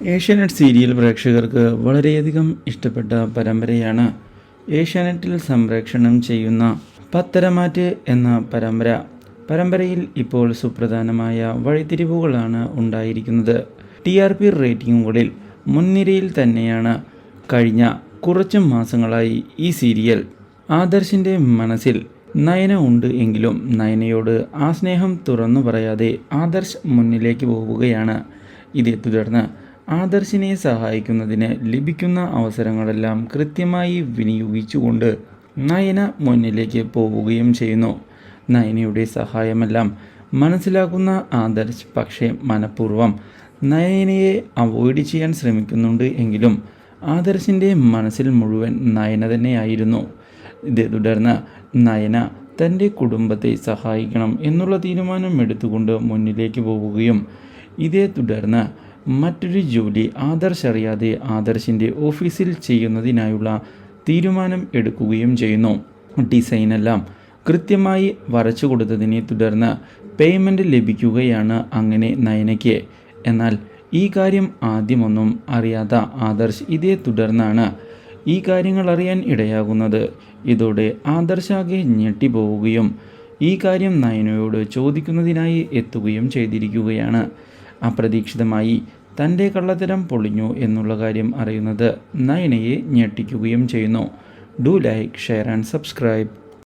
Asianet serial പ്രേക്ഷകർക്ക് വളരെയധികം ഇഷ്ടപ്പെട്ട പരമ്പരയാണ് ഏഷ്യാനെറ്റിൽ സംപ്രേക്ഷണം ചെയ്യുന്ന പത്തരമാറ്റ് എന്ന പരമ്പര. പരമ്പരയിൽ ഇപ്പോൾ സുപ്രധാനമായ വഴിത്തിരിവുകളാണ് ഉണ്ടായിരിക്കുന്നത്. ടി ആർ പി റേറ്റിംഗുകളിൽ മുൻനിരയിൽ തന്നെയാണ് കഴിഞ്ഞ കുറച്ച് മാസങ്ങളായി ഈ സീരിയൽ. ആദർശിന്റെ മനസ്സിൽ നയന ഉണ്ട് എങ്കിലും നയനയോട് ആ സ്നേഹം തുറന്നു പറയാതെ ആദർശ് മുന്നിലേക്ക് പോവുകയാണ് ഇതേ തുടർന്ന് ആദർശിനെ സഹായിക്കുന്നതിന് ലഭിക്കുന്ന അവസരങ്ങളെല്ലാം കൃത്യമായി വിനിയോഗിച്ചുകൊണ്ട് നയന മുന്നിലേക്ക് പോവുകയും ചെയ്യുന്നു. നയനയുടെ സഹായമെല്ലാം മനസ്സിലാക്കുന്ന ആദർശ് പക്ഷേ മനഃപൂർവം നയനയെ അവോയ്ഡ് ചെയ്യാൻ ശ്രമിക്കുന്നുണ്ട് എങ്കിലും ആദർശിന്റെ മനസ്സിൽ മുഴുവൻ നയന തന്നെയായിരുന്നു. ഇതേ തുടർന്ന് നയന തന്റെ കുടുംബത്തെ സഹായിക്കണം എന്നുള്ള തീരുമാനം എടുത്തുകൊണ്ട് മുന്നിലേക്ക് പോവുകയും ഇതേ തുടർന്ന് മറ്റൊരു ജോലി ആദർശ് അറിയാതെ ആദർശിന്റെ ഓഫീസിൽ ചെയ്യുന്നതിനായുള്ള തീരുമാനം എടുക്കുകയും ചെയ്യുന്നു. ഡിസൈനെല്ലാം കൃത്യമായി വരച്ചു കൊടുത്തതിനെ തുടർന്ന് പേയ്മെന്റ് ലഭിക്കുകയാണ് അങ്ങനെ നയനയ്ക്ക്. എന്നാൽ ഈ കാര്യം ആദ്യമൊന്നും അറിയാത്ത ആദർശ് ഇതേ തുടർന്നാണ് ഈ കാര്യങ്ങൾ അറിയാൻ ഇടയാകുന്നത്. ഇതോടെ ആദർശാകെ ഞെട്ടിപ്പോവുകയും ഈ കാര്യം നയനയോട് ചോദിക്കുന്നതിനായി എത്തുകയും ചെയ്തിരിക്കുകയാണ്. അപ്രതീക്ഷിതമായി തന്റെ കള്ളത്തരം പൊളിഞ്ഞു എന്നുള്ള കാര്യം അറിയുന്നത് നയനയെ ഞെട്ടിക്കുകയും ചെയ്യുന്നു. Do like share and subscribe.